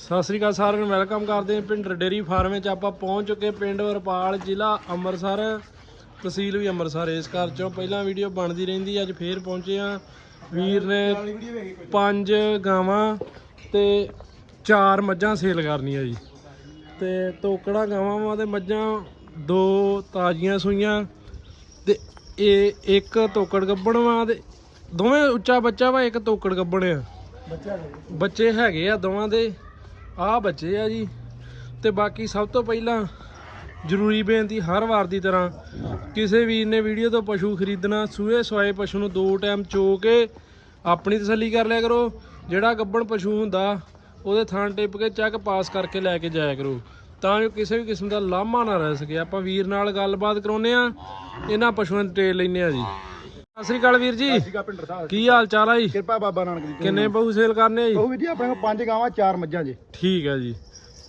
ਸਤਿ ਸ੍ਰੀ ਅਕਾਲ ਸਾਰਿਆਂ ਨੂੰ ਵੈਲਕਮ ਕਰਦੇ ਹਾਂ ਪਿੰਡ ਡੇਰੀ ਫਾਰਮ ਵਿੱਚ। ਆਪਾਂ ਪਹੁੰਚ ਚੁੱਕੇ ਪਿੰਡ ਵਰਪਾਲ ਜ਼ਿਲ੍ਹਾ ਅੰਮ੍ਰਿਤਸਰ। ਤਹਿਸੀਲ ਵੀ ਅੰਮ੍ਰਿਤਸਰ ਇਸ ਘਰ ਚੋਂ ਪਹਿਲਾਂ ਵੀਡੀਓ ਬਣਦੀ ਰਹਿੰਦੀ ਅੱਜ ਫੇਰ ਪਹੁੰਚੇ ਆ ਵੀਰ ਨੇ ਪੰਜ ਗਾਵਾਂ ਤੇ ਚਾਰ ਮੱਝਾਂ ਸੇਲ ਕਰਨੀਆਂ ਜੀ। ਤੇ ਤੋਕੜਾ ਗਾਵਾਂ ਵਾ ਤੇ ਮੱਝਾਂ ਦੋ ਤਾਜ਼ੀਆਂ ਸੂਈਆਂ ਤੇ ਇਹ ਇੱਕ ਤੋਕੜ ਗੱਬਣ ਵਾ ਤੇ ਦੋਵੇਂ ਉੱਚਾ ਬੱਚਾ ਵਾ ਇੱਕ ਤੋਕੜ ਗੱਬਣ ਆ। ਬੱਚੇ ਹੈਗੇ ਆ ਦੋਵਾਂ ਦੇ। ਆਹ ਬੱਚੇ ਆ ਜੀ। ਤੇ ਬਾਕੀ ਸਭ ਤੋਂ ਪਹਿਲਾਂ ਜ਼ਰੂਰੀ ਬੇਨਤੀ ਹਰ ਵਾਰ ਦੀ ਤਰ੍ਹਾਂ ਕਿਸੇ ਵੀਰ ਨੇ ਵੀਡੀਓ ਤੋਂ ਪਸ਼ੂ ਖਰੀਦਣਾ, ਸੂਏ ਸਵਾਏ ਪਸ਼ੂ ਨੂੰ ਦੋ ਟਾਈਮ ਚੋ ਕੇ ਆਪਣੀ ਤਸੱਲੀ ਕਰ ਲਿਆ ਕਰੋ। ਜਿਹੜਾ ਗੱਬਣ ਪਸ਼ੂ ਹੁੰਦਾ, ਉਹਦੇ ਥਾਂ ਟਿਪ ਕੇ ਚੈੱਕ ਪਾਸ ਕਰਕੇ ਲੈ ਕੇ ਜਾਇਆ ਕਰੋ। ਤਾਂ ਜੋ ਕਿਸੇ ਵੀ ਕਿਸਮ ਦਾ ਲਾਮਾ ਨਾ ਰਹਿ ਸਕੇ। ਆਪਾਂ ਵੀਰ ਨਾਲ ਗੱਲਬਾਤ ਕਰਾਉਨੇ ਆ ਇਹਨਾਂ ਪਸ਼ੂਆਂ ਦੀ ਡਿਟੇਲ ਲੈਨੇ ਆ ਜੀ। ਸਤਿ ਸ੍ਰੀ ਅਕਾਲ ਵੀਰ ਜੀ। ਸੀਗਾ ਪਿੰਡਰ ਸਾਹਿਬ। ਕੀ ਹਾਲ ਚਾਲ ਆ ਜੀ? ਕਿਰਪਾ ਬਾਬਾ ਨਾਨਕ ਦੀ। ਕਿੰਨੇ ਪਸ਼ੂ ਸੇਲ ਕਰਨੇ ਆ ਜੀ? ਉਹ ਵੀ ਜੀ ਆਪਣੇ ਕੋਲ ਪੰਜ ਗਾਵਾਂ ਚਾਰ ਮੱਝਾਂ ਜੀ। ਠੀਕ ਹੈ ਜੀ।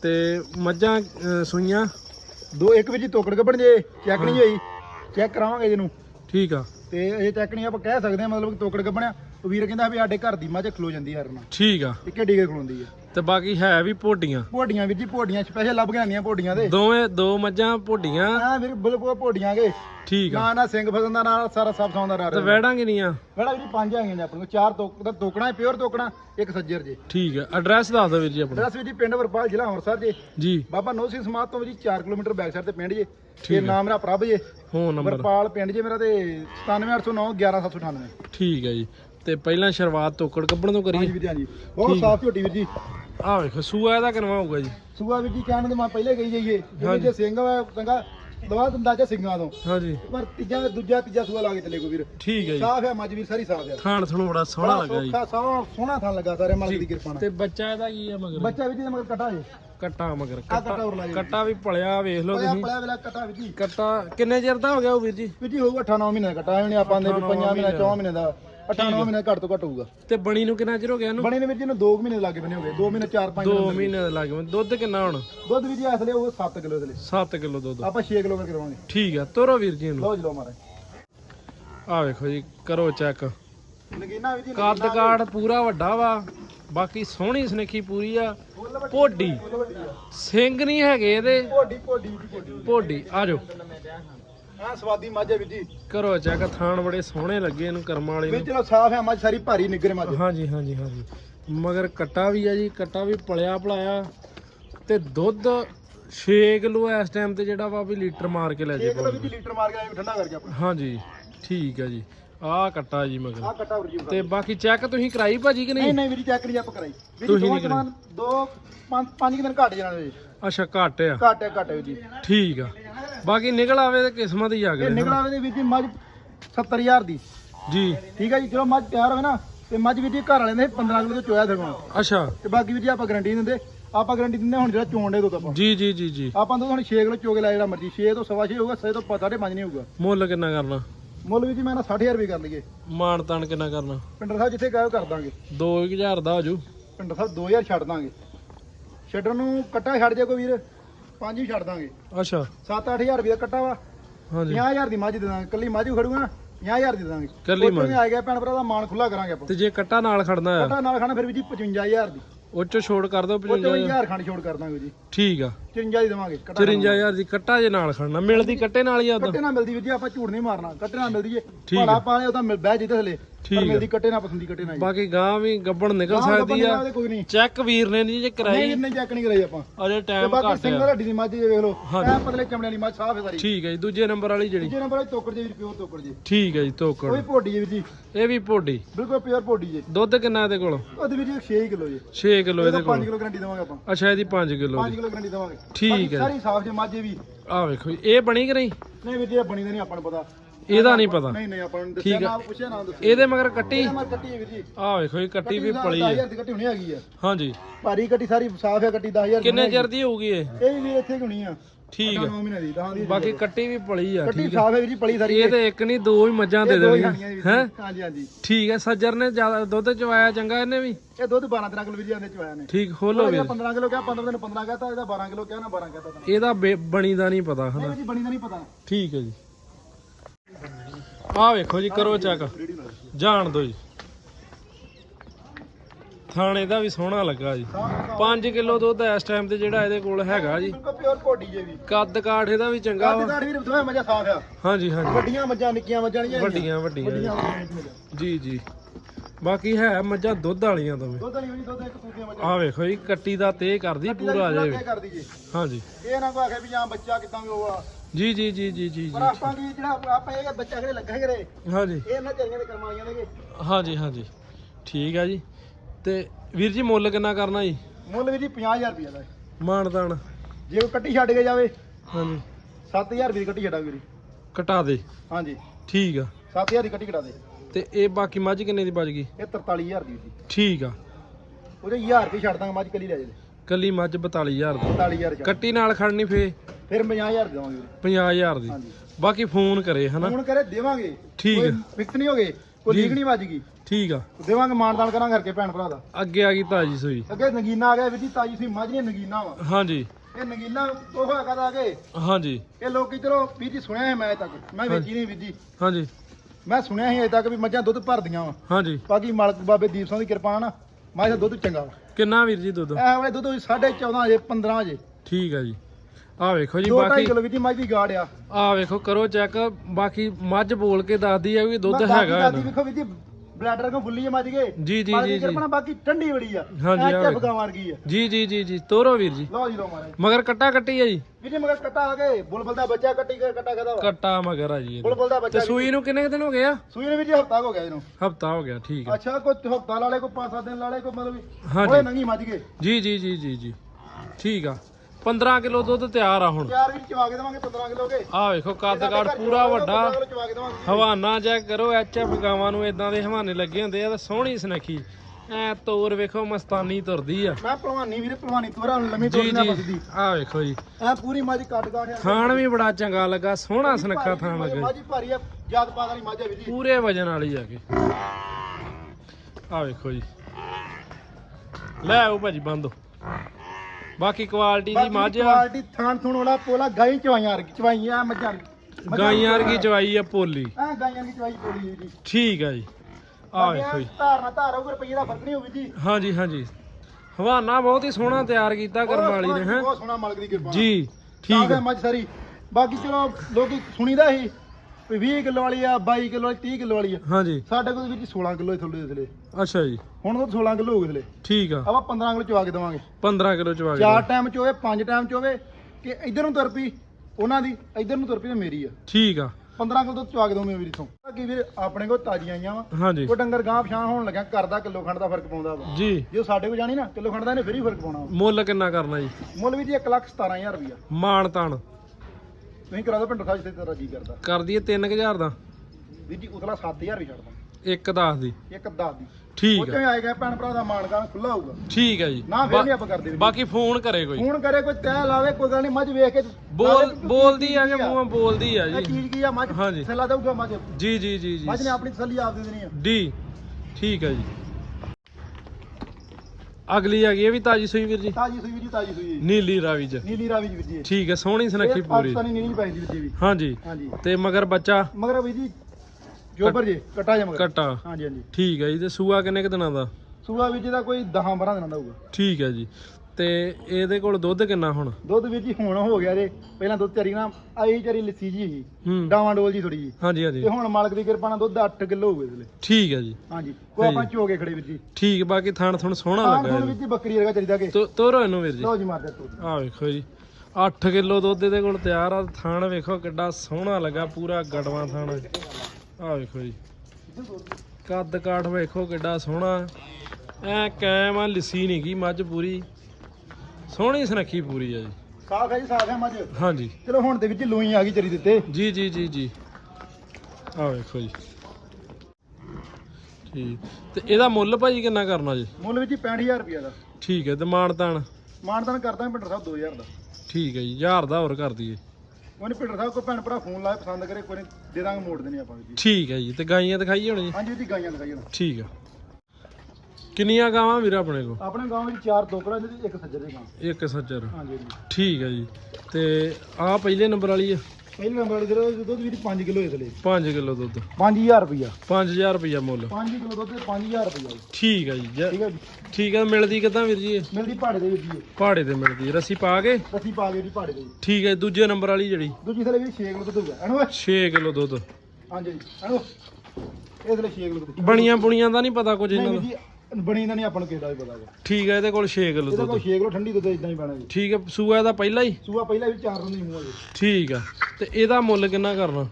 ਤੇ ਮੱਝਾਂ ਅਹ, ਸੂਈਆਂ? ਦੋ ਇੱਕ ਵਿੱਚ ਹੀ ਤੋਕੜ ਗੱਬਣ ਜੇ ਚੈੱਕ ਨਹੀਂ ਹੋਈ। ਚੈੱਕ ਕਰਾਵਾਂਗੇ ਜਿਹਨੂੰ ਠੀਕ ਆ। ਤੇ ਇਹ ਚੈੱਕ ਨਹੀਂ ਆਪਾਂ ਕਹਿ ਸਕਦੇ ਹਾਂ ਮਤਲਬ ਕਿ ਤੋਕੜ ਗੱਬਣਿਆ ਉਹ ਵੀਰ ਕਹਿੰਦਾ ਵੀ ਸਾਡੇ ਘਰ ਦੀ ਮੱਝ ਖਲੋ ਜਾਂਦੀ ਹਰ ਨਾਲ ਠੀਕ ਆ। ਇੱਕੇ ਡੀਗੇ ਖਲੋਂਦੀ ਹੈ ਤੇ ਬਾਕੀ ਹੈ ਵੀ ਭੋਡੀਆਂ ਭੋਡੀਆਂ ਵੀਰ ਜੀ ਭੋਡੀਆਂ ਸਪੈਸ਼ਲ ਲੱਭ ਕੇ ਆਉਂਦੀਆਂ ਭੋਡੀਆਂ ਦੇ ਦੋਵੇਂ ਦੋ ਮੱਝਾਂ ਭੋਡੀਆਂ ਹਾਂ ਵੀਰ ਬਿਲਕੁਲ ਭੋਡੀਆਂ ਕੇ। ਠੀਕ ਆ। ਨਾ ਨਾ ਸਿੰਘ ਫਸਣ ਦਾ ਨਾਲ ਸਾਰਾ ਸਭ ਸੌਂਦਾ ਤੇ ਰਹਿ ਵੈੜਾਂ ਕਿੰਨੀਆਂ? ਬੜਾ ਵੀਰ ਪੰਜ ਹੈਗੀਆਂ ਨੇ ਆਪਣੇ ਕੋਲ ਚਾਰ ਤੋਕ ਦਾ ਤੋਕਣਾ ਪਿਓਰ ਤੋਕਣਾ ਇੱਕ ਸੱਜਰ ਜੀ। ਠੀਕ ਆ। ਐਡਰੈਸ ਦੱਸ ਦਿਓ ਵੀਰ ਜੀ ਆਪਣਾ। ਦਰਸ ਵੀਰ ਜੀ ਪਿੰਡ ਵਰਪਾਲ ਜ਼ਿਲ੍ਹਾ ਅੰਮ੍ਰਿਤਸਰ ਜੀ। ਜੀ। ਬਾਬਾ ਨੋ ਸਿੰਘ ਸਮਾਧ ਤੋਂ ਜੀ 4 ਕਿਲੋਮੀਟਰ ਬੈਕ ਸਾਈਡ ਤੇ ਪਿੰਡ ਜੇ। ਠੀਕ ਤੇ ਹੈ। ਨਾਮ ਮੇਰਾ ਪ੍ਰਭ ਜੇ। Phone number. ਵਰਪਾਲ ਪਿੰਡ ਜੇ ਮੇਰਾ ਤੇ 97809 11798 ਠੀਕ ਹੈ ਜੀ। ਤੇ ਪਹਿਲਾਂ ਸ਼ੁਰੂਆਤ ਤੋਕੜ ਕੱਢਣ ਤੋਂ ਹਾਂਜੀ ਕਰੀਏ ਵੀਰ ਜੀ ਹਾਂਜੀ। ਬਹੁਤ ਸਾਫ਼ ਝੋਟੀ ਵੀਰ ਜੀ। ਆ ਵੇਖੋ ਸੂਆ ਇਹਦਾ ਕਿਨਵਾ ਹੋਊਗਾ ਜੀ। ਸੂਆ ਵੀਰ ਜੀ ਕਹਿਣ ਦੇ ਮੈਂ ਪਹਿਲੇ ਗਈ ਜਾਈਏ ਜੇ ਜੇ ਸਿੰਘ ਵਾ ਚੰਗਾ ਦਵਾ ਦਿੰਦਾ ਚ ਸਿੰਘਾਂ ਤੋਂ। ਹਾਂਜੀ। ਪਰ ਤੀਜਾ ਦੂਜਾ ਤੀਜਾ ਸੂਆ ਲਾ ਕੇ ਚੱਲੇ ਕੋ ਵੀਰ। ਠੀਕ ਹੈ ਜੀ। ਸਾਫ਼ ਹੈ ਮੱਝ ਵੀਰ ਸਾਰੀ ਸਾਫ਼ ਹੈ। ਥਾਣ ਥਣੋਂ ਬੜਾ ਸੋਹਣਾ ਲੱਗਾ ਜੀ। ਸੌਖਾ, ਸੋਹਣਾ ਸੋਹਣਾ ਥਾਂ ਲੱਗਾ ਸਾਰੇ ਮਾਲਕ ਦੀ ਕਿਰਪਾ ਨਾਲ। ਤੇ ਬੱਚਾ ਇਹਦਾ ਕੀ ਆ ਮਗਰ? ਬੱਚਾ ਵੀਰ ਜੀ ਮਗਰ ਕਟਾ ਜੇ। ਕੱਟਾ ਮਗਰ ਆ ਕਟਾ ਉਰ ਲਾ ਜੇ। ਕੱਟਾ ਵੀ ਪਲਿਆ ਵੇਖ ਲਓ ਤੁਸੀਂ। ਪਲਿਆ ਵੇਲਾ ਕਟਾ ਵੀਰ ਜੀ। ਕੱਟਾ ਕਿੰਨੇ ਚਿਰ ਦਾ ਹੋ ਗਿਆ ਉਹ ਵੀਰ ਜੀ? ਵੀਰ ਜੀ ਹੋਊਗਾ 8 9 ਮਹੀਨੇ ਦਾ ਕਟਾ ਇਹਨੇ ਆਪਾਂ ਦੇ ਅੱਠਾਂ ਨੌਂ 5 ਮਹੀਨੇ 4 ਮਹੀਨੇ ਦਾ। 8 9 ਮਹੀਨੇ ਘੱਟ ਤੋਂ ਘੱਟ ਹੋਊਗਾ। ਤੇ ਬਣੀ ਨੂੰ ਕਿੰਨਾ ਚਿਰ ਹੋ ਗਿਆ ਇਹਨੂੰ? ਬਣੇ ਨੇ ਵੀਰ ਜੀ ਨੂੰ 2 ਮਹੀਨੇ ਲੱਗੇ ਬਣੇ ਹੋ ਗਏ 2 ਮਹੀਨੇ 4 5 2 ਮਹੀਨੇ ਦਾ ਲੱਗ ਗਿਆ ਦੁੱਧ ਕਿੰਨਾ ਹੁਣ? ਦੁੱਧ ਵੀ ਜੀ ਅਸਲੇ ਉਹ 7 ਕਿਲੋ ਦੇ ਲਈ 7 ਕਿਲੋ ਦੁੱਧ। ਆਪਾਂ 6 ਕਿਲੋ ਕਰਕੇ ਕਰਵਾਵਾਂਗੇ ਠੀਕ ਆ ਤੋਰੋ ਵੀਰ ਜੀ ਇਹਨੂੰ। ਲਓ ਜੀ ਲਓ ਮਾਰੇ ਆ ਵੇਖੋ ਜੀ ਕਰੋ ਚੈੱਕ। ਨਗੀਨਾ ਵੀ ਜੀ ਕੱਦ ਕਾਠ ਪੂਰਾ ਵੱਡਾ ਵਾ ਬਾਕੀ ਸੋਹਣੀ ਸੁਨੱਖੀ ਪੂਰੀ ਆ। ਭੋਡੀ ਸਿੰਘ ਨਹੀਂ ਹੈਗੇ ਇਹਦੇ। ਪੋਡੀ ਪੋਡੀ ਪੋਡੀ। ਭੋਡੀ ਆ ਜਾਓ। ਹਾਂ ਸਵਾਦੀ ਮੱਝ ਵੀਰ ਜੀ। ਕਰੋ ਚੈੱਕ ਥਾਣ ਬੜੇ ਸੋਹਣੇ ਲੱਗੇ ਇਹਨੂੰ ਕਰਮਾਂ ਵਾਲੇ ਵੀ ਨੂੰ ਚਲੋ ਸਾਫ਼ ਹੈ ਮੱਝ ਸਾਰੀ ਭਾਰੀ ਨਿਗਰ ਮੱਝ। ਹਾਂਜੀ ਹਾਂਜੀ ਹਾਂਜੀ। ਮਗਰ ਕੱਟਾ ਵੀ ਆ ਜੀ ਕੱਟਾ ਵੀ ਪਲਿਆ ਪਲਾਇਆ। ਤੇ ਦੁੱਧ 6 ਕਿਲੋ ਇਸ ਟਾਈਮ ਤੇ ਜਿਹੜਾ ਵਾ ਵੀ ਲੀਟਰ ਮਾਰ ਕੇ ਲੈ 6 ਜੇ ਕਿਲੋ ਵੀ ਜੀ ਲੀਟਰ ਮਾਰ ਕੇ ਆਏ ਠੰਡਾ ਕਰਕੇ ਆਪਣਾ ਹਾਂਜੀ ਠੀਕ ਆ ਜੀ। ਆਹ ਕੱਟਾ ਜੀ ਮਗਰ। ਆਹ ਕੱਟਾ ਵੀਰ ਜੀ ਤੇ ਬਾਕੀ ਚੈੱਕ ਤੁਸੀਂ ਕਰਾਈ ਭਾਜੀ ਕਿ ਨਹੀਂ ਨਹੀਂ? ਨਹੀਂ ਵੀਰ ਜੀ ਚੈੱਕ ਨਹੀਂ ਆਪਾਂ ਕਰਾਈ। ਵੀਰ ਤੁਸੀਂ ਜੀ ਨਹੀਂ ਦੋਵਾਂ ਜਵਾਨ ਦੋ ਪੰਜ ਪੰਜ ਕੁ ਦਿਨ ਘੱਟ ਜਾਣਾ ਜੀ। ਅੱਛਾ ਘੱਟ ਆ। ਘੱਟ ਹੈ ਘੱਟ ਹੈ ਵੀਰ ਜੀ। ਠੀਕ ਆ। ਬਾਕੀ ਨਿਕਲ ਆਵੇ ਤੇ ਕਿਸਮਤ ਹੀ ਆ ਇਹ ਗਏ ਨਿਕਲਾ ਦੇ ਜੀ ਮੱਝ 70000 ਦੀ। ਜੀ। ਠੀਕ ਹੈ ਜੀ ਜਦੋਂ ਮੱਝ ਤਿਆਰ ਹੋਵੇ ਨਾ ਤੇ ਮੱਝ ਵੀਰ ਜੀ ਘਰ ਵਾਲੇ ਨੇ 15 ਕਿਲੋ ਤੋਂ ਚੋਇਆ ਦੇਣਾ ਅੱਛਾ। ਤੇ ਬਾਕੀ ਵੀਰ ਜੀ ਆਪਾਂ ਗਾਰੰਟੀ ਦਿੰਦੇ ਆਪਾਂ ਗਾਰੰਟੀ ਦਿੰਦੇ ਹੁਣ ਜਿਹੜਾ ਚੋਣ ਦੇ ਦੁੱਧ ਆਪਾਂ। ਜੀ ਜੀ ਜੀ ਜੀ। ਆਪਾਂ ਤੋਂ ਹੁਣ 6 ਕਿਲੋ ਚੋ ਕੇ ਲੈ ਜਿਹੜਾ ਮਰਜ਼ੀ 6 ਤੋਂ ਸਵਾ 6 ਹੋਊਗਾ 6 ਤੋਂ 5.5 ਨਹੀਂ ਹੋਊਗਾ। ਮੁੱਲ ਕਿੰਨਾ ਕਰਨਾ? ਮੁੱਲ ਵੀ ਜੀ ਮੈਂ ਨਾ 60000 ਰੁਪਏ ਕਰ ਲਈਏ। ਮਾਨ ਤਾਨ ਕਿੰਨਾ ਕਰਨਾ? ਪਿੰਡਰ ਸਾਹਿਬ ਜਿੱਥੇ ਕਹੋ ਕਰ ਦਾਂਗੇ। 2000 ਦਾ ਹੋ ਜੂ। ਪਿੰਡਰ ਸਾਹਿਬ 2000 ਛੱਡ ਦਾਂਗੇ। ਛੱਡਣ ਨੂੰ ਕੱਟਾ ਛੱਡ ਜੇ ਕੋਈ ਵੀਰ। ਪੰਜ ਹੀ ਛੱਡ ਦਾਂਗੇ। ਅੱਛਾ। 7-8000 ਰੁਪਏ ਦਾ ਕੱਟਾ ਵਾ। ਹਾਂਜੀ। 50000 ਦੀ ਮੱਝ ਦੇ ਦਾਂਗੇ। ਕੱਲੀ ਮੱਝ ਖੜੂਗਾ 50000 ਦੀ ਦਾਂਗੇ। ਕੱਲੀ ਮੱਝ। ਆ ਗਿਆ ਭੈਣ ਭਰਾ ਦਾ ਮਾਨ ਖੁੱਲਾ ਕਰਾਂਗੇ ਆਪਾਂ। ਤੇ ਜੇ ਕੱਟਾ ਨਾਲ ਖੜਨਾ ਆ? ਕੱਟਾ ਨਾਲ ਖਾਣਾ ਫਿਰ ਵੀ ਜੀ 55000 ਦੀ। ਉਹ ਚੋਂ ਛੋੜ ਕਰ ਦਿਓ ਉਹ ਚੋਂ 55000 1000 ਖੰਡ ਛੋੜ ਕਰ ਦਾਂਗੇ ਜੀ। ਠੀਕ ਆ। 54 ਦੀ ਦੇਵਾਂਗੇ ਕੱਟਾ 54000 ਦੀ ਕੱਟਾ ਜੇ ਨਾਲ ਖੜਨਾ ਮਿਲਦੀ ਕੱਟੇ ਨਾਲ ਹੀ ਆ ਕੱਟੇ ਨਾਲ ਮਿਲਦੀ ਵੀਰ ਜੀ ਆਪਾਂ ਝੂਠ ਨਹੀਂ ਮਾਰਨਾ। ਕੱਟੇ ਨਾਲ ਮਿਲਦੀ ਜੇ। ਭਾੜਾ ਪਾਲੇ ਉਹਦਾ ਮਿਲ ਬਹਿ ਜਿੱਤੇ ਥਲੇ ਠੀਕ ਪਰ ਹੈ। ਮਿਲਦੀ ਕੱਟੇ ਨਾਲ ਪਸੰਦੀ ਕੱਟੇ ਜੀ। ਬਾਕੀ ਗਾਂ ਵੀ ਗੱਬਣ ਨਿਕਲ ਸਕਦੀ ਆ। ਕੋਈ ਨਹੀਂ। ਚੈੱਕ ਵੀਰ ਨੇ ਨਹੀਂ ਜੇ ਕਰਾਈ। ਨਹੀਂ ਨਹੀਂ ਚੈੱਕ ਨਹੀਂ ਕਰਾਈ ਆਪਾਂ। ਅਜੇ ਤੇ ਟਾਈਮ ਬਾਕੀ ਘੱਟ ਸਿੰਗਲ ਆ ਹੱਡੀ ਦੀ ਮੱਝ ਜੇ ਵੇਖ ਲਓ। ਹਾਂਜੀ। ਐ ਪਤਲੇ ਚਮੜੇ ਵਾਲੀ ਮੱਝ ਸਾਫ਼ ਹੈ ਸਾਰੀ। ਠੀਕ ਹੈ ਜੀ ਦੂਜੇ ਨੰਬਰ ਵਾਲੀ ਜਿਹੜੀ। ਦੂਜੇ ਨੰਬਰ ਵਾਲੀ ਤੋਕੜ ਜੇ ਪਿਓਰ ਤੋਕੜ ਜੇ ਠੀਕ ਹੈ ਜੀ ਉਹ ਵੀ ਭੋਡੀ ਜੇ ਵੀਰ ਜੀ। ਇਹ ਵੀ ਭੋਡੀ। ਬਿਲਕੁਲ ਪਿਓਰ ਭੋਡੀ ਜੇ। ਦੁੱਧ ਕਿੰਨਾ ਇਹਦੇ ਕੋਲ? ਉਹਦੇ ਵੀਰ ਜੀ 6 ਕਿਲੋ ਜੇ। 6 ਕਿਲੋ ਇਹਦਾ ਇਹਦੇ 5 ਕੋਲ ਕਿਲੋ ਗਰੰਟੀ ਦੇਵਾਂਗੇ ਆਪਾਂ। ਅੱਛਾ ਇਹਦੀ 5 ਕਿਲੋ 5 ਕਿਲੋ ਗਰੰਟੀ ਦੇਵਾਂਗੇ। ਠੀਕ ਬਾਕੀ ਹੈ। ਸਾਰੀ ਸਾਫ਼ ਜੇ ਮੱਝ ਵੀ। ਆ ਵੇਖੋ ਜੀ, ਇਹ ਬਣੀ ਕਿ ਨਹੀਂ? ਨਹੀਂ ਵੀਰ ਜੀ ਇਹ ਬਣੀ ਦਾ ਨਹੀਂ ਆਪਾਂ ਨੂੰ ਪਤਾ। ਇਹਦਾ ਨਹੀਂ ਪਤਾ। ਨਹੀਂ ਨਹੀਂ ਆਪਾਂ ਨੂੰ ਠੀਕ ਦੱਸਿਆ ਹੈ। ਨਾ ਪੁੱਛਿਆ ਨਾ ਦੱਸਿਆ। ਇਹਦੇ ਮਗਰ ਕੱਟੀ। ਇਹ ਮੈਂ ਕੱਟੀ ਹੈ ਵੀਰ ਜੀ। ਆ ਵੇਖੋ ਇਹ ਕੱਟੀ ਵੀ ਪਲੀ ਹੈ। 10000 ਦੀ ਕੱਟੀ ਹੁਣੇ ਹੈਗੀ ਆ। ਹਾਂਜੀ। ਭਾਰੀ ਕੱਟੀ ਸਾਰੀ ਸਾਫ਼ ਹੈ ਕੱਟੀ 10000 ਕਿੰਨੇ ਚਿਰ ਦੀ ਹੋਊਗੀ ਇਹ? ਇਹ ਵੀ ਵੀਰ ਇੱਥੇ ਕਿ ਹੋਣੀ ਆ। ਠੀਕ ਅੱਠਾਂ ਹੈ ਨੌਂ ਮਹੀਨੇ ਦੀ ਦਹਾਂ ਦੀ ਬਾਕੀ ਕੱਟੀ ਵੀ ਪਲੀ ਆ ਕੱਟੀ ਠੀਕ ਹੈ ਸਾਫ਼ ਹੈ ਵੀਰ ਜੀ ਪਲੀ ਸਾਰੀ ਇਹ ਤੇ ਇੱਕ ਨਹੀਂ ਦੋ ਹੀ ਮੱਝਾਂ ਦੇ ਦੋ ਹੀ ਦੇਣੀਆਂ। ਖਾਣੀਆਂ ਵੀਰ ਹੈ? ਜੀ। ਹਾਂਜੀ ਹਾਂਜੀ। ਠੀਕ ਹੈ ਸੱਜਰ ਨੇ ਜ਼ਿਆਦਾ ਦੁੱਧ ਚਵਾਇਆ ਚੰਗਾ ਇਹਨੇ ਵੀ? ਇਹ ਦੁੱਧ 12 13 ਕਿਲੋ ਵੀਰ ਜੀ ਆਂਦੇ ਚ ਆਇਆ ਨੇ। ਠੀਕ ਖੋਲੋ ਵੀਰ। 15 ਕਿਲੋ ਕਿਹਾ 15 ਦਿਨ 15 ਕਹਤਾ ਇਹਦਾ 12 ਕਿਲੋ ਕਿਹਾ ਨਾ 12 ਕਹਤਾ ਤਾਂ ਇਹਦਾ ਬੇ- ਬਣੀ ਦਾ ਨਹੀਂ ਪਤਾ ਨਹੀਂ ਹਨਾ? ਵੀਰ ਜੀ ਬਣੀ ਦਾ ਨਹੀਂ ਪਤਾ। ਠੀਕ ਹੈ ਜੀ। ਆ ਵੇਖੋ ਜੀ ਕਰੋ ਚੈੱਕ ਜਾਣ ਦਿਓ ਜੀ। ਥਾਣੇ ਦਾ ਵੀ ਸੋਹਣਾ ਲੱਗਾ ਜੀ। 5 ਕਿਲੋ ਦੁੱਧ ਇਸ ਟਾਈਮ ਤੇ ਜਿਹੜਾ ਇਹਦੇ ਕੋਲ ਹੈਗਾ ਜੀ। ਪਿਓਰ ਕੋਡੀ ਜੇ ਵੀ। ਕੱਦ ਕਾਠ ਇਹਦਾ ਵੀ ਚੰਗਾ ਕੱਦ ਵਾ ਕਾਠ ਵੀਰ ਦੋਵੇਂ ਮੱਝਾਂ ਸਾਫ਼ ਆ। ਹਾਂਜੀ ਹਾਂਜੀ। ਵੱਡੀਆਂ ਮੱਝਾਂ ਨਿੱਕੀਆਂ ਮੱਝਾਂ ਨਹੀਂ ਵੱਡੀਆਂ ਵੱਡੀਆਂ ਜੀ। ਜੀ ਬਾਕੀ ਹੈ ਮੱਝਾਂ ਦੁੱਧ ਵਾਲੀਆਂ ਦੋਵੇਂ। ਦੁੱਧ ਨਹੀਂ ਹੋਣੀ ਦੁੱਧ ਇੱਕ ਸੂਪੀਆਂ ਮੱਝਾਂ। ਆਹ ਵੇਖੋ ਜੀ ਕੱਟੀ ਦਾ ਤੇ ਕਰਦੀ ਪੂਰਾ ਜੇ ਇਹ ਕਰਦੀ ਜੀ। ਹਾਂਜੀ। ਇਹ ਨਾ ਕੋ ਆਖੇ ਵੀ ਜਾਂ ਬੱਚਾ ਕਿਦਾਂ ਵੀ ਉਹ ਆ। ਜੀ ਜੀ ਜੀ ਜੀ ਜੀ ਪਰ ਜੀ। ਆਪਾਂ ਕੀ ਜਿਹੜਾ ਆਪਾਂ ਇਹ ਬੱਚਾ ਕਿਹੜੇ ਲੱਗਾ ਕਰੇ ਹਾਂਜੀ ਇਹ ਨਾ ਚਰੀਆਂ ਦੇ ਕਰਮ ਵਾਲੀਆਂ ਨੇ ਹਾਂਜੀ ਹਾਂਜੀ ਠੀਕ ਆ ਜੀ। ਤੇ ਵੀਰ ਜੀ ਮੁੱਲ ਕਿੰਨਾ ਕਰਨਾ ਜੀ? ਮੁੱਲ ਵੀ ਜੀ 50000 ਰੁਪਏ ਦਾ। ਮਾਨਦਾਨ ਜੇ ਕੋਈ ਕੱਟੀ ਛੱਡ ਕੇ ਜਾਵੇ ਹਾਂਜੀ 7000 ਰੁਪਏ ਦੀ ਕੱਟੀ ਛੱਡਾਂਗੇ ਵੀਰੇ ਕਟਾ ਦੇ। ਹਾਂਜੀ ਠੀਕ ਆ। 7000 ਦੀ ਕੱਟੀ ਕਟਾ ਦੇ। ਤੇ ਇਹ ਬਾਕੀ ਮੱਝ ਕਿੰਨੇ ਦੀ ਬਚ ਗਈ? ਇਹ 43000 ਦੀ ਸੀ ਠੀਕ ਆ। ਉਹਦੇ 1000 ਰੁਪਏ ਛੱਡ ਦਾਂਗੇ ਮੱਝ ਕੱਲੀ ਲੈ ਜੇ ਕੱਲੀ ਮੱਝ 42000 ਦੀ। 43000 ਛੱਡ ਕੱਟੀ ਨਾਲ ਖੜਨੀ ਫੇ ਫਿਰ 50000 ਦੇਵਾਂਗੇ ਵੀਰੇ। 50000 ਦੀ। ਹਾਂਜੀ। ਬਾਕੀ ਫੋਨ ਕਰੇ ਹਨਾ? ਹੁਣ ਕਰੇ ਦੇਵਾਂਗੇ। ਠੀਕ ਕੋਈ। ਫਿਕਸ ਨਹੀਂ ਹੋ ਗਏ ਕੋਈ। ਲੀਕ ਨਹੀਂ ਵੱਜ ਗਈ। ਠੀਕ ਆ। ਦੇਵਾਂਗੇ ਮਾਨਦਾਨ ਕਰਾਂਗੇ ਕਰਕੇ ਭੈਣ ਭਰਾ ਦਾ। ਅੱਗੇ ਆ ਗਈ ਤਾਜੀ ਸੂਈ। ਅੱਗੇ ਨਗੀਨਾ ਆ ਗਿਆ ਜੀ ਤਾਜੀ ਸੀ ਮੱਝ ਨਗੀਨਾ ਵਾ। ਹਾਂਜੀ। ਇਹ ਨਗੀਨਾ ਉਹ ਹੋਇਆ ਕਦਾ ਅਗੇ ਹਾਂਜੀ। ਇਹ ਲੋਕੀ ਚਲੋ ਜੀ ਸੁਣਿਆ ਹੈ ਮੈਂ ਤੱਕ। ਮੈਂ ਵੇਚੀ ਨਹੀਂ ਜੀ। ਹਾਂਜੀ। ਮੈਂ ਸੁਣਿਆ ਸੀ ਅਜੇ ਤੱਕ ਵੀ ਮੱਝਾਂ ਦੁੱਧ ਭਰਦੀਆਂ ਵਾ। ਹਾਂਜੀ। ਬਾਕੀ ਮਾਲਕ ਬਾਬੇ ਦੀਪ ਸਿੰਘ ਦੀ ਕਿਰਪਾ ਨਾਲ ਮੱਝ ਦਾ ਦੁੱਧ ਚੰਗਾ ਵਾ। ਕਿੰਨਾ ਵੀਰ ਜੀ ਦੁੱਧ? ਇਹ ਵੇਲੇ ਦੁੱਧ 14.5 ਜੇ 15 ਜੇ ਠੀਕ ਆ ਜੀ। ਆ ਵੇਖੋ ਜੀ 2.5 ਬਾਕੀ ਕਿਲੋ ਵੀਰ ਜੀ ਮੱਝ ਦੀ ਗਾੜ ਆ। ਆ ਵੇਖੋ ਕਰੋ ਚੈੱਕ। ਬਾਕੀ ਮੱਝ ਬੋਲ ਕੇ ਦੱਸਦੀ ਆ ਵੀ ਦੁੱਧ ਹੈਗਾ ਦਾਦੀ ਇਹਦਾ। ਵੇਖੋ ਵੀਰ ਜੀ ਬਲੈਡਰ ਕੋ ਫੁੱਲੀ ਆ ਮੱਝ ਕੇ। ਜੀ ਜੀ ਜੀ ਦੀ ਜੀ। ਬਾਕੀ ਠੰਡੀ ਬੜੀ ਆ। ਹਾਂਜੀ, ਆ ਵੇਖੋ। ਗਾਂ ਵਰਗੀ ਆ। ਜੀ ਜੀ ਜੀ ਜੀ ਤੋਰੋ ਵੀਰ ਜੀ। ਲਓ ਜੀ ਲਓ ਮਾਰੇ। ਮਗਰ ਕੱਟਾ ਕੱਟੀ ਆ ਜੀ। ਵੀਰ ਜੀ ਮਗਰ ਕੱਟਾ ਆ ਗਏ ਬੁਲਬੁਲ ਦਾ ਬੱਚਾ ਕੱਟੀ ਕੇ ਕੱਟਾ ਕਹਦਾ ਵਾ। ਕੱਟਾ ਮਗਰ ਆ ਜੀ ਇਹਦੇ। ਬੁਲਬੁਲ ਦਾ ਬੱਚਾ ਤੇ ਸੂਈ ਨੂੰ ਕਿੰਨੇ ਕੁ ਦਿਨ ਹੋ ਗਏ ਆ? ਸੂਈ ਨੇ ਵੀਰ ਜੀ ਹਫਤਾ ਹੋ ਗਿਆ ਇਹਨੂੰ। ਹਫਤਾ ਹੋ ਗਿਆ ਠੀਕ ਆ। ਅੱਛਾ ਕੋਈ ਹਫਤਾ ਲਾਲੇ ਕੋਈ 5-7 ਦਿਨ ਲਾਲੇ ਕੋਈ ਮਤਲਬ ਵੀ ਹਾਂਜੀ। ਹੋਏ ਨੰਗੀ ਮੱਝ ਗਏ ਜੀ ਜੀ ਜੀ ਜੀ ਜੀ। ਠੀਕ ਆ। 15 ਕਿਲੋ ਦੁੱਧ ਤਿਆਰ ਆ ਹੁਣ। ਚਾਰ ਵੀਰ ਚਵਾ ਕੇ ਦੇਵਾਂਗੇ 15 ਕਿਲੋ ਕੇ। ਆ ਵੇਖੋ ਕੱਦ ਕਾਠ ਪੂਰਾ ਵੱਡਾ। ਹਵਾਨਾ ਚੈੱਕ ਕਰੋ ਐਚਐਫ ਗਾਵਾਂ ਨੂੰ ਇਦਾਂ ਦੇ ਹਵਾਨੇ ਲੱਗੇ ਹੁੰਦੇ ਆ ਤੇ ਸੋਹਣੀ ਸੁਨੱਖੀ। ਐ ਤੋਰ ਵੇਖੋ ਮਸਤਾਨੀ ਤੁਰਦੀ ਆ। ਮੈਂ ਭਲਵਾਨੀ ਵੀਰੇ ਭਲਵਾਨੀ ਤੋਰਾ ਲੰਮੀ ਤੋਰੀ ਨਾ ਬਸਦੀ। ਆ ਵੇਖੋ ਜੀ। ਐ ਪੂਰੀ ਮੱਝ ਕੱਟ ਕਾਠ ਥਾਣ ਵੀ ਬੜਾ ਚੰਗਾ ਲੱਗਾ ਸੋਹਣਾ ਸੁਨੱਖਾ ਥਾਣ ਲੱਗਾ। ਮੱਝ ਭਾਰੀ ਆ ਜਾਤ ਪਾਤ ਵਾਲੀ ਮੱਝ ਆ ਵੀਰ ਜੀ। ਪੂਰੇ ਵਜਨ ਵਾਲੀ ਆ ਕੇ। ਆ ਵੇਖੋ ਜੀ। ਲੈ ਆਓ ਭਾਜੀ ਬੰਦੋ ਬਾਕੀ ਕੁਆਲਿਟੀ ਦੀ ਮੱਝ ਆ। ਕੁਆਲਿਟੀ ਥਾਣ ਥੁਣ ਵਾਲਾ ਪੋਲਾ ਗਾਈ ਚਵਾਈਆਂ ਵਰਗੀ ਚਵਾਈਆਂ ਮੱਝਾਂ ਦੀ। ਗਾਈਆਂ ਵਰਗੀ ਚਵਾਈ ਆ ਪੋਲੀ। ਐ ਗਾਈਆਂ ਦੀ ਚਵਾਈ ਪੋਲੀ ਜੀ। ਠੀਕ ਆ ਜੀ। ਆ ਵੇਖੋ ਜੀ। ਧਾਰ ਨਾਲ ਧਾਰ ਹੋਊਗਾ ਰੁਪਈਏ ਦਾ ਫ਼ਰਕ ਨਹੀਂ ਹੋਊ ਵੀਰ ਜੀ। ਹਾਂਜੀ ਹਾਂਜੀ। ਹਵਾਨਾ ਬਹੁਤ ਹੀ ਸੋਹਣਾ ਤਿਆਰ ਕੀਤਾ ਕਰਮ ਵਾਲੀ ਨੇ ਹੈ? ਬਹੁਤ ਸੋਹਣਾ ਮਾਲਕ ਦੀ ਕਿਰਪਾ ਜੀ ਠੀਕ ਹੈ ਆ। ਮੱਝ ਸਾਰੀ। ਬਾਕੀ ਚਲੋ ਲੋਕੀ ਸੁਣੀਦਾ ਸੀ 20 ਕਿਲੋ ਵਾਲੀ ਆ 22 ਕਿਲੋ ਵਾਲੀ 30 ਕਿਲੋ ਵਾਲੀ ਆ। ਹਾਂਜੀ। ਸਾਡੇ ਕੋਲ ਵਿੱਚ 16 ਕਿਲੋ ਥੋੜੇ ਇਸਲੇ ਅੱਛਾ ਜੀ। ਹੁਣ ਤਾਂ 16 ਕਿਲੋ ਹੋ ਗਏ ਇਸਲੇ ਠੀਕ ਆ। ਆਪਾਂ 15 ਕਿਲੋ ਚਵਾ ਕੇ ਦੇਵਾਂਗੇ। 15 ਕਿਲੋ ਚਵਾ ਕੇ ਚਾਰ ਟਾਈਮ ਚ ਹੋਵੇ ਪੰਜ ਟਾਈਮ ਚ ਹੋਵੇ ਕਿ ਇਧਰ ਨੂੰ ਤੁਰ ਪਈ ਉਹਨਾਂ ਦੀ ਇਧਰ ਨੂੰ ਤੁਰ ਪਈ ਤੇ ਮੇਰੀ ਆ। ਠੀਕ ਆ। 15 ਕਿਲੋ ਤੋਂ ਚਵਾ ਕੇ ਦਵਾਂਗੇ ਵੀਰ ਤੋਂ ਬਾਕੀ ਵੀਰ ਆਪਣੇ ਕੋਲ ਤਾਜ਼ੀਆਂ ਆਈਆਂ ਵਾ। ਹਾਂਜੀ। ਕੋਈ ਡੰਗਰ ਗਾਂ ਪਛਾਣ ਹੋਣ ਲੱਗਿਆ ਕਰਦਾ ਕਿਲੋ ਖੰਡ ਦਾ ਫ਼ਰਕ ਪਾਉਂਦਾ ਵਾ। ਜੀ। ਜੇ ਸਾਡੇ ਕੋਲ ਜਾਣੀ ਨਾ ਕਿਲੋ ਖੰਡ ਦਾ ਇਹਨੇ ਫਿਰ ਹੀ ਫ਼ਰਕ ਪਾਉਣਾ। ਮੁੱਲ ਕਿੰਨਾ ਕਰਨਾ ਜੀ? ਮੁੱਲ ਵੀ ਜੀ 1 ਲੱਖ 17000 ਰੁਪਇਆ ਮਾਣ ਤਾਣ। ਤੁਸੀਂ ਕਰਾ ਦਿਓ ਪਿੰਡ ਖਾਜ ਤੇ ਤੇਰਾ ਜੀ ਕਰਦਾ। ਕਰ ਦਈਏ 3000 ਦਾ। ਵੀਰ ਜੀ ਉਤਲਾ 7000 ਵੀ ਛੱਡਦਾ। ਇੱਕ 10 ਦੀ। ਇੱਕ 10 ਦੀ। ਠੀਕ ਉੱਥੇ ਆ ਆਏਗਾ ਭੈਣ ਭਰਾ ਦਾ ਮਾਨਗਾਨ ਖੁੱਲਾ ਹੋਊਗਾ। ਠੀਕ ਆ ਜੀ। ਨਾ ਫਿਰ ਨਹੀਂ ਆਪਾਂ ਕਰਦੇ ਵੀਰ ਜੀ। ਬਾਕੀ ਫੋਨ ਕਰੇ ਕੋਈ। ਫੋਨ ਕਰੇ ਕੋਈ ਤੈ ਲਾਵੇ ਕੋਈ ਗੱਲ ਨਹੀਂ ਮੱਝ ਵੇਖ ਕੇ ਬੋਲ ਬੋਲਦੀ ਆ ਕਿ ਮੂੰਹੋਂ ਬੋਲਦੀ ਆ ਇਹ ਜੀ। ਚੀਜ਼ ਕੀ ਆ? ਮੱਝ ਹਾਂਜੀ। ਥੱਲਾ ਦਊਗਾ ਮੱਝ। ਜੀ ਜੀ ਜੀ ਜੀ। ਮੱਝ ਨੇ ਆਪਣੀ ਤਸੱਲੀ ਆਪ ਦੇ ਦੇਣੀ ਆ। ਡੀ। ਠੀਕ ਆ ਜੀ। ਅਗਲੀ ਆ ਗਈ ਇਹ ਵੀ ਤਾਜੀ ਸੂਈ ਵੀਰ ਜੀ। ਤਾਜੀ ਸੂਈ ਵੀਰ ਜੀ ਤਾਜੀ ਸੂਈ ਜੀ। ਨੀਲੀ ਰਾਵੀ ਚ। ਨੀਲੀ ਰਾਵੀ ਜੀ ਵੀਰ ਜੀ। ਠੀਕ ਹੈ ਸੋਹਣੀ ਸੁਨੱਖੀ ਪੂਰੀ। ਪਾਕਿਸਤਾਨੀ ਨੀਲੀ ਪੈਂਦੀ ਵੀਰ ਜੀ ਵੀ। ਹਾਂਜੀ। ਹਾਂਜੀ। ਤੇ ਮਗਰ ਬੱਚਾ? ਮਗਰ ਵੀਰ ਜੀ ਜੋਬਰ ਜੀ ਕਟਾ ਜਾ ਮਗਰ। ਕੱਟਾ। ਹਾਂਜੀ ਹਾਂਜੀ। ਠੀਕ ਹੈ ਜੀ ਤੇ ਸੂਆ ਕਿੰਨੇ ਕੁ ਦਿਨਾਂ ਦਾ? ਸੂਆ ਵੀਰ ਜੀ ਦਾ ਕੋਈ 10 12 ਦਿਨਾਂ ਦਾ ਹੋਊਗਾ। ਠੀਕ ਹੈ ਜੀ। ਤੇ ਇਹਦੇ ਕੋਲ ਦੁੱਧ ਕਿੰਨਾ ਹੁਣ? ਦੁੱਧ ਵੀਰ ਜੀ ਹੁਣ ਹੋ ਗਿਆ ਜੇ। ਪਹਿਲਾਂ ਦੁੱਧ ਚਰੀ ਨਾ ਆਈ ਚਰੀ ਲੱਸੀ ਜੀ ਸੀ। ਹੂੰ। ਡਾਵਾਂ ਡੋਲ ਜੀ ਥੋੜੀ ਜੀ। ਹਾਂਜੀ ਹਾਂਜੀ। ਤੇ ਹੁਣ ਮਾਲਕ ਦੀ ਕਿਰਪਾ ਨਾਲ ਦੁੱਧ 8 ਕਿਲੋ ਹੋ ਗਏ ਇਸਲੇ ਠੀਕ ਹੈ ਜੀ। ਹਾਂਜੀ। ਕੋਈ ਆਪਾਂ ਚੋਗੇ ਖੜੇ ਵੀਰ ਜੀ। ਠੀਕ ਬਾਕੀ ਥਣ ਥਣ ਸੋਹਣਾ ਲੱਗਾ ਹੁਣ ਵੀਰ ਜੀ ਬੱਕਰੀ ਵਰਗਾ ਚਰੀਦਾ ਕੇ। ਤੋਰੋ ਇਹਨੂੰ ਵੀਰ ਜੀ। ਲਓ ਜੀ ਮਾਰ ਦੇ ਤੂੰ ਆਹ ਵੇਖੋ ਜੀ। 8 ਕਿਲੋ ਦੁੱਧ ਇਹਦੇ ਕੋਲ ਤਿਆਰ ਆ। ਥਣ ਵੇਖੋ ਕਿੱਡਾ ਸੋਹਣਾ ਲੱਗਾ ਪੂਰਾ ਗੜਵਾ ਥਣ। ਆਹ ਵੇਖੋ ਜੀ। ਕੱਦ ਕਾਠ ਵੇਖੋ ਕਿੱਡਾ ਸੋਹਣਾ। ਐ ਕੈਮ ਆ ਲਿੱਸੀ ਨਹੀਂ ਗਈ ਮੱਝ ਪੂਰੀ। ਸੋਹਣੀ ਸੁਨੱਖੀ ਪੂਰੀ ਆ ਜੀ। ਸਾਫ਼ ਹੈ ਜੀ ਸਾਫ਼ ਹੈ ਮੱਝ। ਹਾਂਜੀ। ਚਲੋ ਹੁਣ ਤੇ ਵਿੱਚ ਲੋਈ ਆ ਗਈ ਚਰੀ ਦਿੱਤੇ ਜੀ ਜੀ ਜੀ ਜੀ। ਆਹ ਵੇਖੋ ਜੀ। ਠੀਕ। ਤੇ ਇਹਦਾ ਮੁੱਲ ਭਾਜੀ ਕਿੰਨਾ ਕਰਨਾ ਜੀ? ਮੁੱਲ ਵਿੱਚ 65000 ਰੁਪਏ ਦਾ। ਠੀਕ ਹੈ ਤੇ ਮਾਨਤਾਨ? ਮਾਨਦਾਨ ਕਰਦਾ ਪਿੰਡਰ ਸਾਹਿਬ 2000 ਦਾ। ਠੀਕ ਹੈ ਜੀ 1000 ਦਾ ਹੋਰ ਕਰ ਦਈਏ। ਉਹਨੇ ਪਿੰਡਰ ਸਾਹਿਬ ਕੋ ਭੈਣ ਭਰਾ ਫੋਨ ਲਾਏ ਪਸੰਦ ਕਰੇ ਕੋਈ ਦੇ ਦਾਂਗੇ ਮੋੜ ਦੇਣੇ ਆਪਾਂ ਜੀ। ਠੀਕ ਹੈ ਜੀ ਤੇ ਗਾਈਆਂ ਦਿਖਾਈਏ ਹੁਣ ਜੀ ਹਾਂਜੀ ਜੀ ਗਾਈਆਂ ਦਿਖਾਈਏ ਹੁਣ। ਠੀਕ ਆ। ਕਿੰਨੀਆਂ ਗਾਵਾਂ ਵੀਰ ਆਪਣੇ ਕੋਲ? ਆਪਣੇ ਗਾਂਵ ਵਿੱਚ ਚਾਰ ਦੋਕੜਾ ਤੇ ਇੱਕ ਸੱਜਰ ਦੇ ਗਾਂ ਇੱਕ ਸੱਜਰ। ਹਾਂਜੀ ਹਾਂਜੀ। ਠੀਕ ਹੈ ਜੀ। ਤੇ ਆਹ ਪਹਿਲੇ ਨੰਬਰ ਵਾਲੀ ਆ? ਪਹਿਲੇ ਨੰਬਰ ਵਾਲੀ ਦੇ ਦੁੱਧ ਵੀਰ 5 ਕਿਲੋ ਇਸ ਲਈ। 5 ਕਿਲੋ ਦੁੱਧ। 5000 ਰੁਪਿਆ 5000 ਰੁਪਇਆ ਮੁੱਲ। 5 ਕਿਲੋ ਦੁੱਧ ਤੇ 5000 ਰੁਪਿਆ ਠੀਕ ਹੈ ਜੀ ਠੀਕ ਹੈ ਜੀ। ਠੀਕ ਹੈ ਮਿਲਦੀ ਕਿਦਾਂ ਵੀਰ ਜੀ ਇਹ? ਮਿਲਦੀ ਪਹਾੜੇ ਦੇ ਵਿੱਚ ਜੀ। ਪਹਾੜੇ ਤੇ ਮਿਲਦੀ ਹੈ। ਰੱਸੀ ਪਾ ਕੇ? ਰੱਸੀ ਪਾ ਕੇ ਜੀ ਪਹਾੜੇ ਦੇ ਵਿੱਚ। ਠੀਕ ਹੈ ਦੂਜੇ ਨੰਬਰ ਵਾਲੀ ਜਿਹੜੀ? ਦੂਜੀ ਥਲੇ ਵੀ 6 ਕਿਲੋ ਦੁੱਧ ਹੋਊਗਾ ਇਹਨੂੰ 6 ਕਿਲੋ ਦੁੱਧ। ਹਾਂਜੀ ਇਹਨੂੰ ਇਸ ਲਈ 6 ਕਿਲੋ ਦੁੱਧ। ਬਣੀਆਂ ਬੁਣੀਆਂ ਦਾ ਨਹੀਂ ਪਤਾ ਕੁਝ ਨਹੀਂ ਇਹਨਾਂ ਦਾ ਜੀ ਬਣੀ ਦਾ ਨਹੀਂ ਆਪਾਂ ਨੂੰ ਕਿਹਦਾ ਵੀ ਪਤਾ ਗਾ। ਠੀਕ ਹੈ ਇਹਦੇ ਕੋਲ 6 ਕਿਲੋ ਇਹਦਾ ਦੁੱਧ। ਕੋਈ 6 ਕਿਲੋ ਠੰਡੀ ਦੁੱਧ ਇਦਾਂ ਹੀ ਪੈਣਾ ਜੀ। ਠੀਕ ਹੈ ਸੂਆ ਇਹਦਾ ਪਹਿਲਾ ਹੀ? ਸੂਆ ਪਹਿਲਾਂ ਵੀ 4 ਦਿਨ ਹੀ ਮੂੰਹ ਜੀ। ਠੀਕ ਆ ਤੇ ਇਹਦਾ ਮੁੱਲ ਕਿੰਨਾ ਕਰਨਾ?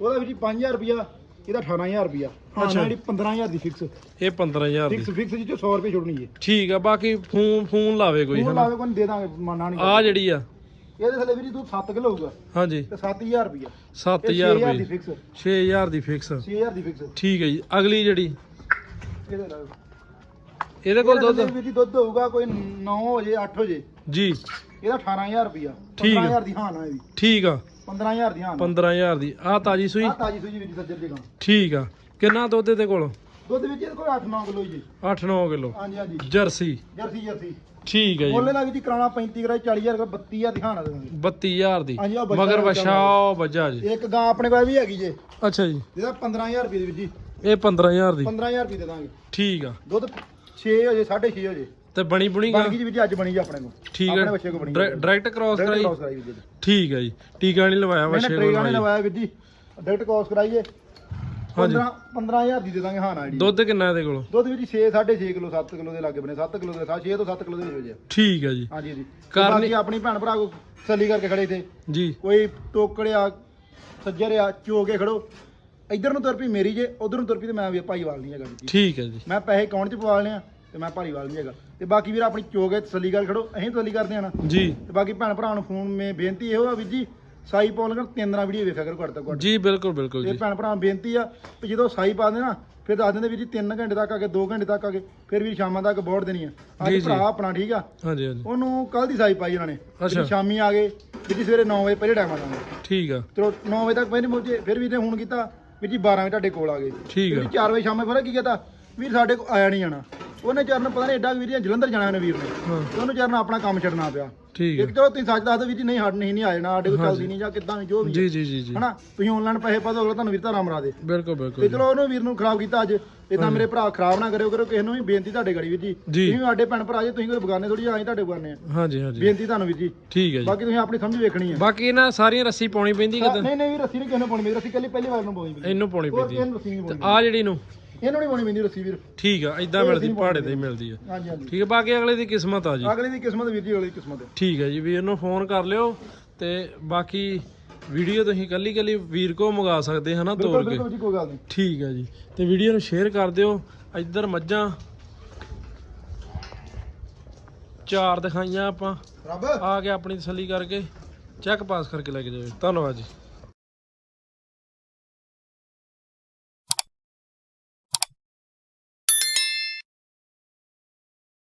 ਉਹਦਾ ਵੀ ਜੀ 5000 ਰੁਪਿਆ ਇਹਦਾ 18000 ਰੁਪਿਆ ਹਾਂ ਅੱਛਾ। ਜਿਹੜੀ 15000 ਦੀ ਫਿਕਸ ਇਹ 15000 ਦੀ। ਫਿਕਸ ਫਿਕਸ ਜੀ ਚੋਂ 100 ਰੁਪਏ ਛੋੜਨੀ ਹੈ। ਠੀਕ ਆ ਬਾਕੀ ਫੋਨ ਫੋਨ ਲਾਵੇ ਕੋਈ ਉਹ ਹਨਾ? ਲਾਵੇ ਕੋਈ ਦੇ ਦਾਂਗੇ ਮਾਨਾ ਨਹੀਂ ਆ ਜਿਹੜੀ ਆ। ਇਹਦੇ ਥਲੇ ਵੀ ਜੀ ਤੂੰ 7 ਕਿਲੋ ਹੋਊਗਾ। ਹਾਂਜੀ। ਤੇ 7000 ਰੁਪਿਆ 7000 ਦੀ ਰੁਪਏ ਫਿਕਸ 6000 ਦੀ ਫਿਕਸ 6000 ਦੀ ਫਿਕਸ ਠੀਕ ਹੈ ਜੀ ਅਗਲੀ ਜਿਹੜੀ? ਇਹਦੇ ਨਾਲ। ਇਹਦੇ ਕੋਲ ਦੁੱਧ? ਵੀ ਜੀ ਦੁੱਧ ਹੋਊਗਾ ਕੋਈ 9 ਵਜੇ 8 ਵਜੇ। ਜੀ। ਇਹਦਾ 18000 ਰੁਪਿਆ ਠੀਕ ਹੈ। 15000 ਦੀ ਹਾਂ ਨਾ ਇਹਦੀ। ਠੀਕ ਆ। 15000 ਦੀ ਹਾਂ ਨਾ 15000 ਦੀ। ਆ ਤਾਜੀ ਸੂਈ? ਆਹ ਤਾਜੀ ਸੂਜੀ ਵਿੱਚ ਸੱਜਰ ਦੇ ਗਾਂ। ਠੀਕ ਆ। ਕਿੰਨਾ ਦੁੱਧ ਇਹਦੇ ਕੋਲ? ਦੁੱਧ ਵਿੱਚ ਇਹਦੇ ਕੋਲ 8-9 ਕਿਲੋ ਜੀ। 8-9 ਕਿਲੋ। ਹਾਂਜੀ ਹਾਂਜੀ। ਜਰਸੀ। Jersey jersey. ਠੀਕ ਹੈ ਮੁੱਲ ਜੀ ਦਾ ਵੀ ਜੀ ਕਰਾਉਣਾ 35 ਕਰਾਈ 40000 ਰੁਪਏ 32000 ਦੀ ਹਾਂ ਨਾ ਦੇਵਾਂਗੇ 32000 ਦੀ। ਹਾਂਜੀ, ਉਹ ਬੱਚਾ ਮਗਰ ਬੱਚਾ ਵਛਾ ਉਹ ਬੱਜਾ ਜੀ। ਇੱਕ ਗਾਂ ਆਪਣੇ ਕੋਲ ਵੀ ਹੈਗੀ ਜੇ। ਅੱਛਾ ਜੀ। ਜਿਹਦਾ 15000 ਰੁਪਏ ਦੀ ਵਿੱਚ ਜੀ। ਇਹ 15000 ਦੀ। 15000 ਰੁਪਏ ਦੇ ਦਾਂਗੇ। ਠੀਕ ਆ। ਦੁੱਧ 6 ਵਜੇ 6:30 ਵਜੇ। ਤੇ ਬਣੀ ਬੁਣੀ ਗਾ ਬਣ ਗਈ ਜੀ ਵਿੱਚ ਅੱਜ ਬਣੀ ਜੀ ਆਪਣੇ ਕੋਲ। ਠੀਕ ਆਪਣੇ ਹੈ। ਬੱਚੇ ਕੋ ਬਣੀ ਡਾਇਰੈਕਟ ਕ੍ਰਾਸ ਕਰਾਈ? ਵੀਰ ਜੀ। ਠੀਕ ਹੈ ਜੀ। ਟੀਕਾ ਨਹੀਂ ਲਵਾਇਆ ਮੈਨੇ ਵਛੇ ਟ੍ਰੇਗਾਂ ਨੇ ਕੋਲ ਲਵਾਇਆ ਵੀਰ ਜੀ। ਡਾਇਰੈਕਟ ਕ੍ਰਾਸ ਕਰਾਈਏ। ਹਾਂਜੀ। 15 15000 ਦੀ ਦੇ ਦਾਂਗੇ ਹਾਂ ਨਾ ਜੀ ਦੁੱਧ ਕਿੰਨਾ ਇਹਦੇ ਕੋਲ? ਦੁੱਧ ਵਿੱਚ 6 6.5 ਕਿਲੋ 7 ਕਿਲੋ ਦੇ ਲਾਗੇ ਬਨੇ 7 ਕਿਲੋ ਦੇ 6 ਤੋਂ 7 ਕਿਲੋ ਦੇ ਵਿੱਚ ਠੀਕ ਹੈ ਜੀ। ਹਾਂਜੀ ਜੀ ਕਰਨੀ- ਬਾਕੀ ਆਪਣੀ ਭੈਣ ਭਰਾ ਕੋ ਸੱਲੀ ਕਰਕੇ ਖੜੇ ਥੇ ਜੀ। ਕੋਈ ਟੋਕੜਿਆ ਸੱਜਰ ਆ ਚੋ ਕੇ ਖੜੋ। ਇੱਧਰ ਨੂੰ ਤੁਰ ਪਈ ਮੇਰੀ ਜੇ ਉਧਰ ਨੂੰ ਤੁਰ ਪਈ ਤੇ ਮੈਂ ਵੀ ਭਾਈਵਾਲ ਨਹੀਂ ਹੈਗਾ ਜੀ ਠੀਕ ਹੈ ਜੀ। ਮੈਂ ਪੈਸੇ ਅਕਾਊਂਟ 'ਚ ਪਵਾ ਲਏ ਆ ਤੇ ਮੈਂ ਭਾਈਵਾਲ ਨਹੀਂ ਹੈਗਾ। ਤੇ ਬਾਕੀ ਵੀਰ ਆਪਣੀ ਚੋਗੇ ਤਸੱਲੀ ਕਰ ਖੜੋ ਅਸੀਂ ਤਸੱਲੀ ਕਰਦੇ ਆ ਨਾ। ਜੀ। ਤੇ ਬਾਕੀ ਭੈਣ ਭਰਾ ਨੂੰ ਫੋਨ ਮੇ ਬੇਨਤੀ ਇਹੋ ਆ ਵੀਰ ਜੀ ਸਾਈ ਪਾਉਣ ਲੱਗਾ ਤਿੰਨ ਦਿਨਾਂ ਵੀਡੀਓ ਵੇਖਿਆ ਕਰੋ ਘੱਟ ਤੋਂ ਘੱਟ। ਜੀ ਬਿਲਕੁਲ ਬਿਲਕੁਲ ਤੇ ਜੀ। ਭੈਣ ਭਰਾ ਨੂੰ ਬੇਨਤੀ ਆ ਵੀ ਜਦੋਂ ਸਾਈ ਪਾ ਦੇ ਨਾ ਫਿਰ ਦੱਸ ਦਿੰਦੇ ਵੀਰ ਜੀ 3 ਘੰਟੇ ਤੱਕ ਆ ਕੇ 2 ਘੰਟੇ ਤੱਕ ਆ ਕੇ ਫਿਰ ਵੀ ਸ਼ਾਮਾਂ ਤੱਕ ਬੋੜ ਦੇਣੀ ਆ। ਜੀ, ਅੱਜ ਜੀ। ਭਰਾ ਆਪਣਾ ਠੀਕ ਆ। ਹਾਂਜੀ ਹਾਂਜੀ। ਉਹਨੂੰ ਕੱਲ ਦੀ ਸਾਈ ਪਾਈ ਉਹਨਾਂ ਨੇ। ਅੱਛਾ। ਵੀ ਸ਼ਾਮੀ ਆ ਗਏ ਵੀਰ ਜੀ ਸਵੇਰੇ 9 ਵਜੇ ਪਹਿਲੇ ਟਾਈਮ ਆ ਜਾਵਾਂਗੇ ਠੀਕ ਆ। ਚਲੋ 9 ਵਜੇ ਤੱਕ ਪਹਿਲੇ ਪਹੁੰਚੇ ਫਿਰ ਵੀ ਨੇ ਹੁਣ ਕੀਤਾ ਵੀਰ ਜੀ 12 ਵਜੇ ਤੁਹਾਡੇ ਕੋਲ ਆ ਗਏ। ਠੀਕ ਆ। ਜੀ 4 ਵਜੇ ਸ਼ਾਮੇ ਫਿਰ ਕੀ ਕਹਤਾ? ਵੀਰ ਸਾਡੇ ਕੋਲ ਆਇਆ ਨਹੀਂ ਜਾਣਾ। ਉਹਨੇ ਚਰਨ ਪਤਾ ਨਹੀਂ ਐਡਾ ਵੀਰ ਜੀ ਜਲੰਧਰ ਜਾਣਾ ਉਹਨੇ ਵੀਰ ਨੇ। ਹਾਂ। ਤੇ ਉਹਨੂੰ ਚਰਨ ਆਪਣਾ ਕੰਮ ਛੱਡਣਾ ਪਿਆ। ਠੀਕ ਇੱਕ ਹੈ। ਚਲੋ ਤੁਸੀਂ ਸੱਚ ਦੱਸ ਵੀਰ ਜੀ ਨਹੀਂ ਹੱਡ ਨਹੀਂ ਨਹੀਂ ਆ ਜਾਣਾ ਸਾਡੇ ਕੋਲ ਚੱਲਦੀ ਨਹੀਂ ਜਾਂ ਕਿੱਦਾਂ ਵੀ ਜੋ ਵੀ ਹੈ। ਜੀ ਜੀ ਜੀ। ਜੀ ਹਨਾ? ਤੁਸੀਂ ਆਨਲਾਈਨ ਪੈਸੇ ਪਾ ਦੋ ਅਗਲਾ ਤੁਹਾਨੂੰ ਵੀਰ ਧਾਰਾ ਮਰਾ ਦੇ। ਬਿਲਕੁਲ ਤੇ ਬਿਲਕੁਲ ਜੀ। ਚਲੋ ਉਹਨੂੰ ਵੀਰ ਨੂੰ ਖਰਾਬ ਕੀਤਾ ਅੱਜ। ਇਦਾਂ ਮੇਰੇ ਭਰਾ ਖਰਾਬ ਨਾ ਕਰਿਓ ਕਰੋ ਕਿਸੇ ਨੂੰ ਵੀ ਬੇਨਤੀ ਤੁਹਾਡੇ ਗੜੀ ਵੀਰ ਜੀ। ਤੁਸੀਂ ਸਾਡੇ ਭੈਣ ਭਰਾ ਜੇ ਤੁਸੀਂ ਕੋਈ ਬਗਾਨੇ ਥੋੜੀ ਆਏ ਤੁਹਾਡੇ ਬਗਾਨੇ ਆ। ਹਾਂਜੀ ਹਾਂਜੀ ਬੇਨਤੀ ਤੁਹਾਨੂੰ ਵੀਰ ਜੀ। ਠੀਕ ਹੈ ਜੀ। ਬਾਕੀ ਤੁਸੀਂ ਆਪਣੀ ਸਮਝ ਵੇਖਣੀ ਆ ਬਾਕੀ ਇਹਨਾਂ ਸਾਰੀਆਂ ਰੱਸੀ ਪਾਉਣੀ ਪੈਂਦੀ ਕਿਤੇ ਨਹੀਂ ਨਹੀਂ ਰੱਸੀ ਨਹੀਂ ਕਿਸੇ ਨੂੰ ਪਾਉਣੀ ਮੇਰੀ ਰੱਸੀ ਕੱਲੀ ਪਹਿਲੀ ਵਾਰ ਨੂੰ ਪਾਉਣੀ ਵੀਰ ਇਹਨੂੰ ਪਾਉਣੀ ਪੈਂਦੀ ਤੇ ਆ ਜਿਹੜੀ ਨੂੰ। ਇਹਨੂੰ ਨਹੀਂ ਪਾਉਣੀ ਪੈਂਦੀ ਰੱਸੀ ਵੀਰ। ਠੀਕ ਆ ਇਦਾਂ ਮਿਲਦੀ ਪਹਾੜੇ ਤੇ ਹੀ ਮਿਲਦੀ ਆ। ਹਾਂਜੀ ਹਾਂਜੀ। ਠੀਕ ਹੈ ਬਾਕੀ ਅਗਲੇ ਦੀ ਕਿਸਮਤ ਆ ਜੀ। ਅਗਲੇ ਦੀ ਕਿਸਮਤ ਵੀਰ ਜੀ ਅਗਲੀ ਦੀ ਕਿਸਮਤ ਠੀਕ ਹੈ ਜੀ ਵੀਰ ਨੂੰ ਫੋਨ ਕਰ ਲਿਓ ਤੇ ਬਾਕੀ ਵੀਡੀਓ ਤੁਸੀਂ ਕੱਲੀ ਕੱਲੀ ਵੀਰ ਕੋ ਮੰਗਾ ਸਕਦੇ ਹਨਾ ਤੋਰ ਬਿਲਕੁਲ ਕੇ। ਬਿਲਕੁਲ ਜੀ ਕੋਈ ਗੱਲ ਨਹੀਂ। ਠੀਕ ਹੈ ਜੀ ਤੇ ਵੀਡੀਓ ਨੂੰ ਸ਼ੇਅਰ ਕਰ ਦਿਓ। ਇੱਧਰ ਮੱਝਾਂ ਚਾਰ ਦਿਖਾਈਆਂ ਆਪਾਂ। ਰੱਬ। ਆ ਕੇ ਆਪਣੀ ਤਸੱਲੀ ਕਰਕੇ ਚੈੱਕ ਪਾਸ ਕਰਕੇ ਲੈ ਕੇ ਜਾਓ ਧੰਨਵਾਦ ਜੀ।